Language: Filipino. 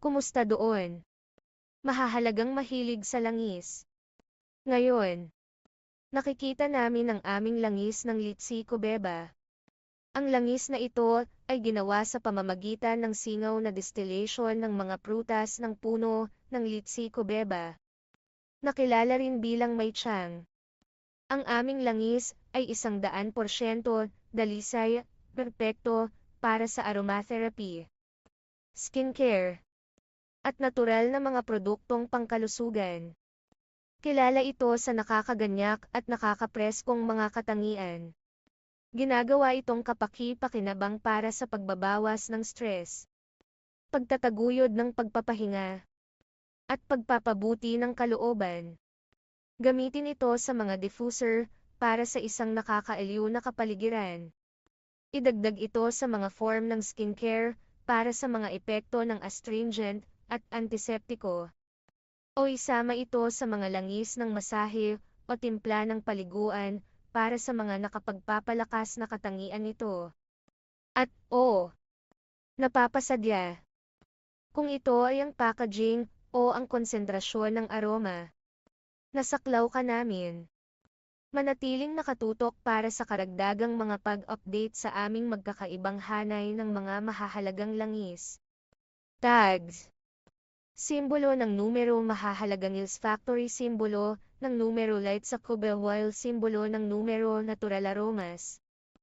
Kumusta doon? Mahahalagang mahilig sa langis. Ngayon, nakikita namin ang aming langis ng Litsi Kubeba. Ang langis na ito ay ginawa sa pamamagitan ng singaw na distillation ng mga prutas ng puno ng Litsi Kubeba. Nakilala rin bilang may chang. Ang aming langis ay isang daan porsyento dalisay, perpekto, para sa aromatherapy, skincare, at natural na mga produktong pangkalusugan. Kilala ito sa nakakaganyak at nakakapreskong mga katangian. Ginagawa itong kapaki-pakinabang para sa pagbabawas ng stress, pagtataguyod ng pagpapahinga, at pagpapabuti ng kalooban. Gamitin ito sa mga diffuser para sa isang nakakaaliw na kapaligiran. Idagdag ito sa mga form ng skincare para sa mga epekto ng astringent at antiseptiko. O isama ito sa mga langis ng masahe o timpla ng paliguan para sa mga nakapagpapalakas na katangian nito. At o, napapasadya. Kung ito ay ang packaging o ang konsentrasyon ng aroma, nasaklaw ka namin. Manatiling nakatutok para sa karagdagang mga pag-update sa aming magkakaibang hanay ng mga mahahalagang langis. Tags Simbolo ng numero mahahalagang Hills Factory Simbolo ng numero light sa Cobel Wild Simbolo ng numero Natural Aromas